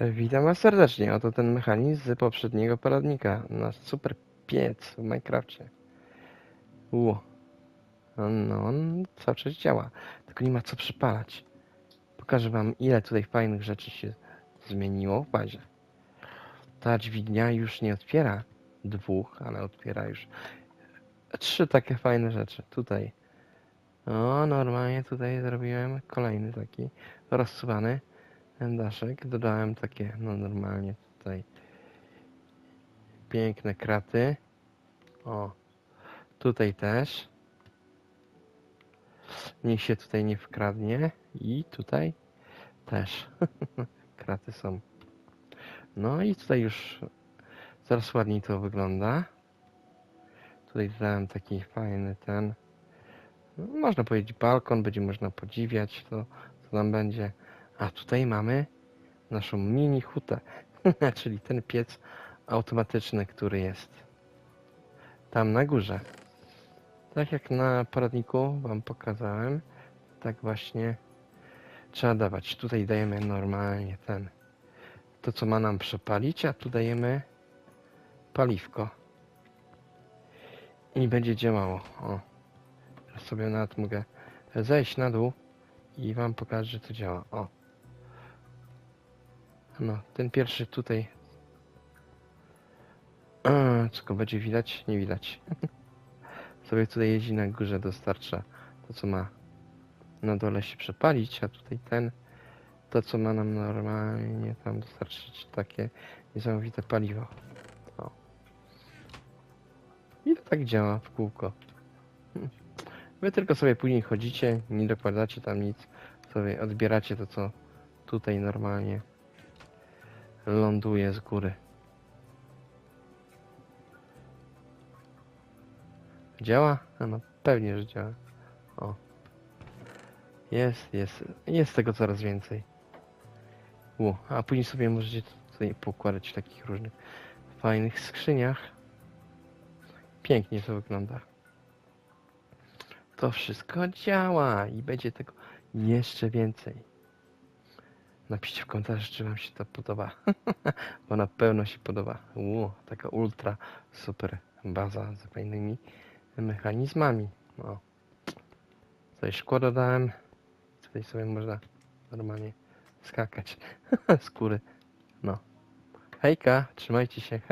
Witam Was serdecznie. Oto ten mechanizm z poprzedniego poradnika. Nasz super piec w Minecrafcie. U. No, on cały czas działa. Tylko nie ma co przypalać. Pokażę Wam, ile tutaj fajnych rzeczy się zmieniło w bazie. Ta dźwignia już nie otwiera dwóch, ale otwiera już trzy takie fajne rzeczy. Tutaj. O, normalnie tutaj zrobiłem kolejny taki rozsuwany daszek. Dodałem takie, no normalnie tutaj piękne kraty. O, tutaj też. Niech się tutaj nie wkradnie. I tutaj też kraty są. No i tutaj już coraz ładniej to wygląda. Tutaj dodałem taki fajny ten, no, można powiedzieć balkon, będzie można podziwiać to, co tam będzie. A tutaj mamy naszą mini hutę, czyli ten piec automatyczny, który jest tam na górze. Tak jak na poradniku Wam pokazałem, tak właśnie trzeba dawać. Tutaj dajemy normalnie ten, to co ma nam przepalić, a tu dajemy paliwko. I będzie działało. O, teraz sobie nawet mogę zejść na dół i Wam pokażę, że to działa. O. No, ten pierwszy tutaj. Co go będzie widać? Nie widać. sobie tutaj jeździ na górze, dostarcza to, co ma na dole się przepalić, a tutaj ten, to, co ma nam normalnie tam dostarczyć takie niesamowite paliwo. O. I to tak działa w kółko. Wy tylko sobie później chodzicie, nie dokładacie tam nic, sobie odbieracie to, co tutaj normalnie ląduje z góry. Działa? No pewnie, że działa. O. Jest, jest. Jest tego coraz więcej. U, a później sobie możecie tutaj pokładać w takich różnych fajnych skrzyniach. Pięknie to wygląda. To wszystko działa i będzie tego jeszcze więcej. Napiszcie w komentarzu, czy Wam się to podoba. Bo na pewno się podoba. Ło, taka ultra super baza z fajnymi mechanizmami. No. Tutaj szkło dodałem. Tutaj sobie można normalnie skakać z góry. No. Hejka, trzymajcie się, hej.